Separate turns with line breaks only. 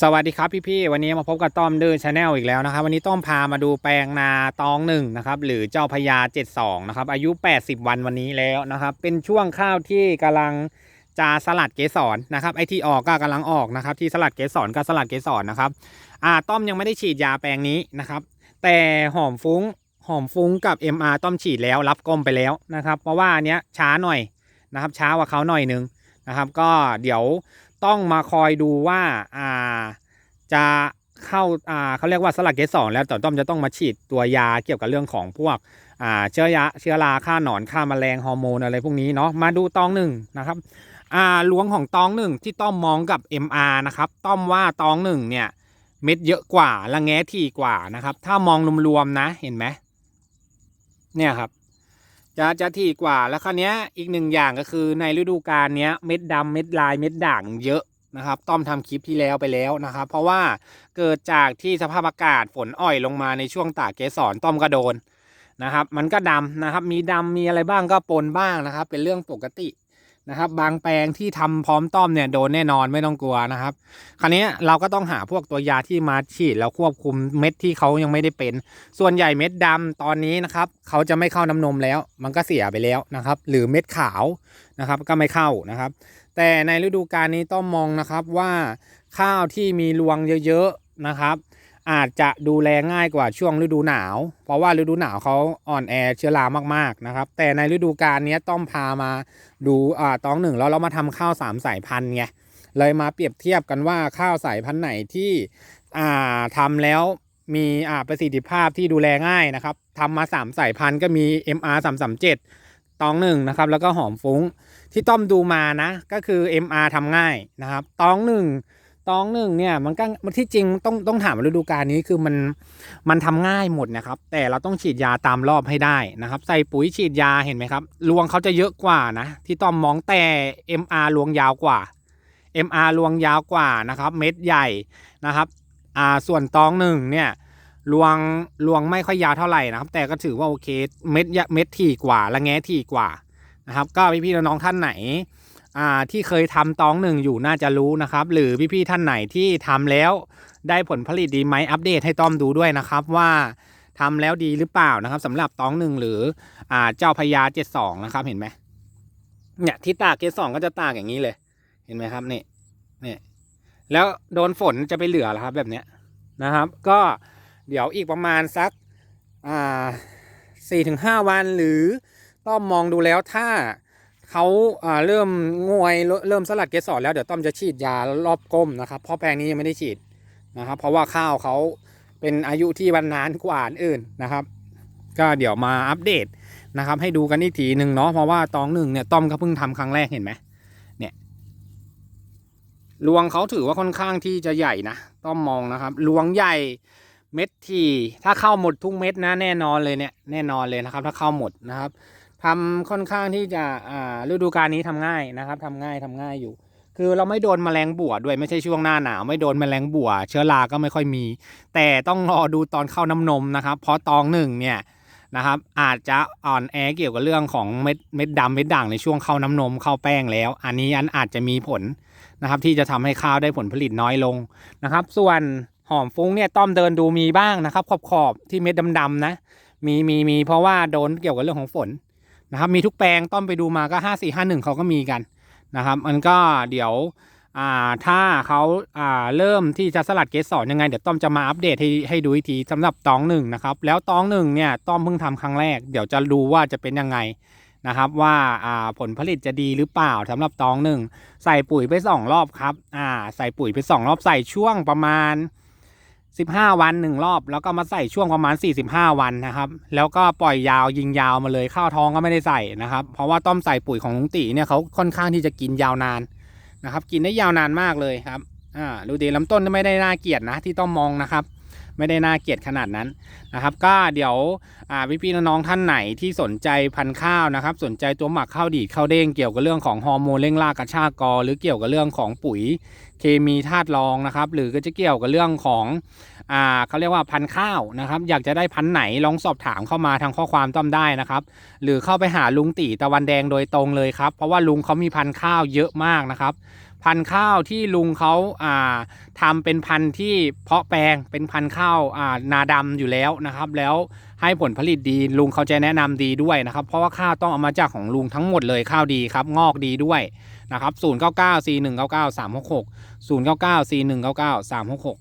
สวัสดีครับพี่ๆวันนี้มาพบกับต้อมเดินชาแนลอีกแล้วนะครับวันนี้ต้อมพามาดูแปลงนาตองหนึ่งนะครับหรือเจ้าพญา72นะครับอายุ 80 วันวันนี้แล้วนะครับเป็นช่วงข้าวที่กำลังจะสลัดเกสรนะครับไอที่ออกก็กำลังออกนะครับที่สลัดเกสรก็สลัดเกสรนะครับอ่าต้อมยังไม่ได้ฉีดยาแปลงนี้นะครับแต่หอมฟุ้งหอมฟุ้งกับ MR ต้อมฉีดแล้วรับก้มไปแล้วนะครับเพราะว่าอันเนี้ยช้าหน่อยนะครับช้ากว่าเขาหน่อยนึงนะครับก็เดี๋ยว ต้องมาคอยดูว่าอ่าจะเข้าอ่าเขาเรียกว่าสลัดเกสรแล้วต่ต้อมจะต้องมาฉีดตัวยาเกี่ยวกับเรื่องของพวกอ่าเชื้อยาเชื้อราฆ่าหนอนฆ่าแมลงฮอร์โมนอะไรพวกนี้เนาะมาดูตองหนึ่งนะครับอ่าลวงของตองหนึ่งที่ต้อมมองกับ MR นะครับต้อมว่าตองหนึ่งเนี่ยเม็ดเยอะกว่าละแง้ถี่กว่านะครับ ถ้ามองรวมๆนะเห็นไหมเนี่ยครับ จะจะถี่กว่าแล้วคราวนี้อีกหนึ่งอย่างก็คือในฤดูกาลนี้เม็ดดำเม็ดลายเม็ดด่างเยอะนะครับ ต้อมทำคลิปที่แล้วไปแล้วนะครับ เพราะว่าเกิดจากที่สภาพอากาศฝนอ่อยลงมาในช่วงตากเกสรต้อมก็โดนนะครับ มันก็ดำนะครับ มีดำมีอะไรบ้างก็ปนบ้างนะครับ เป็นเรื่องปกติ นะครับ บางแปลงที่ทำพร้อมต้อมเนี่ยโดนแน่นอนไม่ต้องกลัวนะครับ คราวนี้เราก็ต้องหาพวกตัวยาที่มาฉีดแล้วควบคุมเม็ดที่เขายังไม่ได้เป็น ส่วนใหญ่เม็ดดำตอนนี้นะครับเขาจะไม่เข้าน้ำนมแล้ว มันก็เสียไปแล้วนะครับ หรือเม็ดขาวนะครับก็ไม่เข้านะครับ แต่ในฤดูกาลนี้ต้องมองนะครับว่าข้าวที่มีรวงเยอะๆนะครับ อาจจะดูแลง่ายกว่าช่วงฤดูหนาว เพราะว่าฤดูหนาวเขาอ่อนแอเชื้อรามากๆนะครับ แต่ในฤดูกาลนี้ต้องพามาดูอ่าตองหนึ่งแล้วเรามาทำข้าวสามสายพันธุ์ไงเลยมาเปรียบเทียบกันว่าข้าวสายพันธุ์ไหนที่อ่าทำแล้วมีอ่าประสิทธิภาพที่ดูแลง่ายนะครับทำมาสามสายพันธุ์ก็มี MR 3 3 7ตองหนึ่งนะครับแล้วก็หอมฟุ้งที่ต้อมดูมานะก็คือ MR ทำง่ายนะครับตองหนึ่ง ตองหนึ่งเนี่ยมันก็มันที่จริงต้องต้องถามฤดูกาลนี้คือมันมันทำง่ายหมดนะครับ แต่เราต้องฉีดยาตามรอบให้ได้นะครับ ใส่ปุ๋ยฉีดยาเห็นไหมครับรวงเขาจะเยอะกว่านะ ที่ต้อมมองแต่ MR รวงยาวกว่า MR รวงยาวกว่านะครับ เม็ดใหญ่นะครับอ่าส่วนตองหนึ่งเนี่ยรวงรวงไม่ค่อยยาวเท่าไหร่นะครับ แต่ก็ถือว่าโอเคเม็ดเม็ดถี่กว่าละแง้ถี่กว่านะครับ ก็พี่ๆน้องท่านไหน อ่าที่เคยทำตองหนึ่งอยู่น่าจะรู้นะครับ หรือพี่ๆท่านไหนที่ทำแล้วได้ผลผลิตดีไหมอัปเดตให้ต้อมดูด้วยนะครับว่าทำแล้วดีหรือเปล่านะครับสำหรับตองหนึ่งหรืออ่าเจ้าพญาเจ็ดสองนะครับเห็นไหมเนี่ยที่ตากเกสรก็จะตากอย่างนี้เลย เห็นไหมครับนี่นี่แล้วโดนฝนจะไปเหลือหรอครับ แบบเนี้ยนะครับ ก็เดี๋ยวอีกประมาณสักอ่าสี่ถึงห้าวันหรือต้อมมองดูแล้วถ้า เขาเริ่มงวยเริ่มสลัดเกสรแล้วเดี๋ยวต้อมจะฉีดยารอบก้มนะครับเพราะแปลงนี้ยังไม่ได้ฉีดนะครับ เพราะว่าข้าวเขาเป็นอายุที่วันนานกว่าอันอื่นนะครับ ก็เดี๋ยวมาอัปเดตนะครับ ให้ดูกันอีกทีหนึ่งเนาะเพราะว่าตองหนึ่งเนี่ยต้อมก็เพิ่งทำครั้งแรกเห็นไหมเนี่ยรวงเขาถือว่าค่อนข้างที่จะใหญ่นะต้องมองนะครับรวงใหญ่เม็ดทีถ้าเข้าหมดทุกเม็ดนะแน่นอนเลยเนี่ยแน่นอนเลยนะครับ ถ้าเข้าหมดนะครับ ทำค่อนข้างที่จะอ่าฤดูกาลนี้ทำง่ายนะครับทำง่ายทำง่ายอยู่ คือเราไม่โดนแมลงบ่วด้วยไม่ใช่ช่วงหน้าหนาว ไม่โดนแมลงบ่วเชื้อราก็ไม่ค่อยมี แต่ต้องรอดูตอนเข้าน้ำนมนะครับ เพราะตองหนึ่งเนี่ยนะครับอาจจะอ่อนแอเกี่ยวกับเรื่องของเม็ดเม็ดดำเม็ดด่างในช่วงเข้าน้ำนมเข้าแป้งแล้ว อันนี้อันอาจจะมีผลนะครับ ที่จะทำให้ข้าวได้ผลผลิตน้อยลงนะครับ ส่วนหอมฟุ้งเนี่ยต้อมเดินดูมีบ้างนะครับ ขอบขอบที่เม็ดดำๆนะมีมีมีเพราะว่าโดนเกี่ยวกับเรื่องของฝน นะครับ มีทุกแปลงต้อมไปดูมาก็ห้าสี่ห้าหนึ่งเขาก็มีกันนะครับ มันก็เดี๋ยวอ่าถ้าเขาอ่าเริ่มที่จะสลัดเกสรยังไง เดี๋ยวต้อมจะมาอัปเดตให้ให้ดูอีกทีสำหรับตองหนึ่งนะครับ แล้วตองหนึ่งเนี่ยต้อมเพิ่งทำครั้งแรก เดี๋ยวจะดูว่าจะเป็นยังไงนะครับว่าอ่าผลผลิตจะดีหรือเปล่าสำหรับตองหนึ่งใส่ปุ๋ยไปสองรอบครับอ่าใส่ปุ๋ยไปสองรอบใส่ช่วงประมาณ 15 วันหนึ่งรอบ แล้วก็มาใส่ช่วงประมาณ 45 วันนะครับ แล้วก็ปล่อยยาวยิงยาวมาเลยข้าวท้องก็ไม่ได้ใส่นะครับ เพราะว่าต้อมใส่ปุ๋ยของลุงตีเนี่ยเขาค่อนข้างที่จะกินยาวนานนะครับ กินได้ยาวนานมากเลยครับอ่าดูดีลำต้นไม่ได้น่าเกลียดนะที่ต้องมองนะครับ ไม่ได้น่าเกลียดขนาดนั้นนะครับ ก็เดี๋ยวพี่พี่น้องท่านไหนที่สนใจพันธุ์ข้าวนะครับ สนใจตัวหมักข้าวดีดข้าวเด้งเกี่ยวกับเรื่องของฮอร์โมนเร่งรากกระชากกอ หรือเกี่ยวกับเรื่องของปุ๋ยเคมีธาตุรองนะครับ หรือก็จะเกี่ยวกับเรื่องของอ่าเขาเรียกว่าพันธุ์ข้าวนะครับ อยากจะได้พันธุ์ไหนลองสอบถามเข้ามาทางข้อความต้อมได้นะครับ หรือเข้าไปหาลุงตีตะวันแดงโดยตรงเลยครับ เพราะว่าลุงเขามีพันธุ์ข้าวเยอะมากนะครับ พันธุ์ข้าวที่ลุงเขาอ่าทำเป็นพันธุ์ที่เพาะแปลงเป็นพันธุ์ข้าวอ่านาดำอยู่แล้วนะครับ แล้วให้ผลผลิตดีลุงเขาจะแนะนำดีด้วยนะครับ เพราะว่าข้าวต้องเอามาจากของลุงทั้งหมดเลยข้าวดีครับ งอกดีด้วยนะครับ 0 9 9 4 1 9 9 3 6 6 0 9 9 4 1 9 9 3 6 6